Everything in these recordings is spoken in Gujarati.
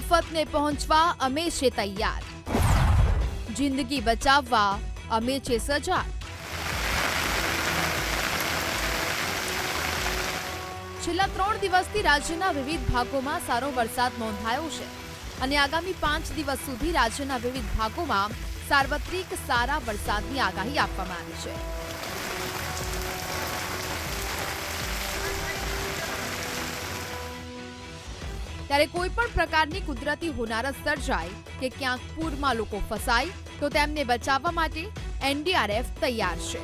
સ્થળે પહોંચવા અમે છે તૈયાર. જિંદગી બચાવવા અમે છે સજાગ. છેલ્લા ત્રણ દિવસથી રાજ્યના વિવિધ ભાગોમાં સારો વરસાદ નોંધાયો છે અને આગામી પાંચ દિવસ સુધી રાજ્યના વિવિધ ભાગોમાં સાર્વત્રિક સારા વરસાદની આગાહી આપવામાં આવી છે. ત્યારે કોઈ પણ પ્રકારની કુદરતી હોનારત સર્જાય કે ક્યાંક પૂરમાં લોકો ફસાય, તો તેમને બચાવવા માટે એનડીઆરએફ તૈયાર છે.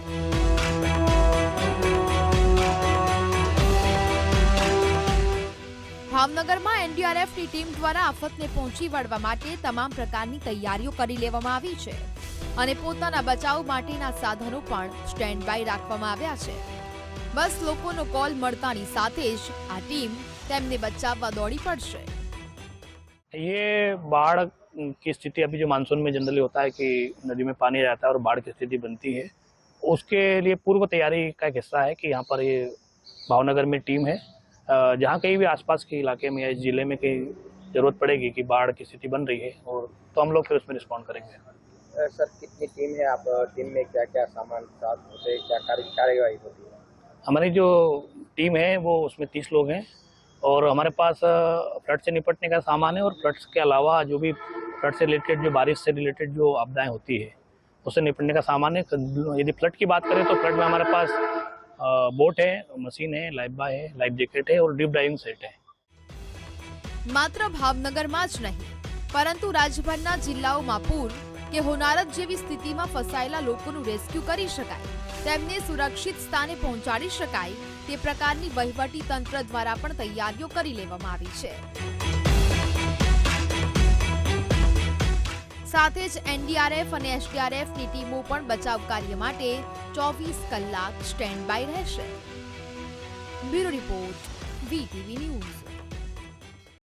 ભાવનગરમાં એનડીઆરએફની ટીમ દ્વારા આફતને પહોંચી વળવા માટે તમામ પ્રકારની તૈયારીઓ કરી લેવામાં આવી છે અને પોતાના બચાવ માટેના સાધનો પણ સ્ટેન્ડ બાય રાખવામાં આવ્યા છે. બસ લોકોનો કોલ મળતાની સાથે જ આ ટીમ તેમને બચાવવા દોડી પડશે ये बाढ़ की स्थिति अभी जो मानसून में जनरली होता है कि नदी में पानी रहता है और बाढ़ की स्थिति बनती है उसके लिए पूर्व तैयारी का एक हिस्सा है कि यहाँ पर ये भावनगर में टीम है अ, जहाँ कहीं भी आसपास के इलाके में या इस जिले में कहीं ज़रूरत पड़ेगी कि बाढ़ की स्थिति बन रही है और तो हम लोग फिर उसमें रिस्पॉन्ड करेंगे अ, सर कितनी टीम है आप अ, टीम में क्या क्या सामान साथ होते हैं क्या कार्य कार्यवाही होती है हमारी जो टीम है वो उसमें तीस लोग हैं और हमारे पास फ्लड से निपटने का सामान है और फ्लड्स के अलावा जो भी फ्लड से रिलेटेड जो बारिश से रिलेटेड जो आपदाएं होती है उससे निपटने का सामान है यदि फ्लड की बात करें तो फ्लड में हमारे पास अ, बोट है मशीन है लाइफ बा है लाइफ जैकेट है और डीप डाइविंग सेट है માત્ર ભાવનગરમાં જ નહીં પરંતુ રાજ્યભરના જિલ્લાઓમાં પૂર કે હોનારત જેવી સ્થિતિમાં ફસાયેલા લોકોનું રેસ્ક્યુ કરી શકાય. તેમને સુરક્ષિત સ્થાને પહોંચાડી શકાય. તે પ્રકારની વહીવટી તંત્ર દ્વારા પણ તૈયારીઓ કરી લેવામાં આવી છે. સાથે જ એનડીઆરએફ અને એસડીઆરએફની ટીમો પણ બચાવ કાર્ય માટે ચોવીસ કલાક સ્ટેન્ડ બાય રહેશે. Bureau report, VTV news.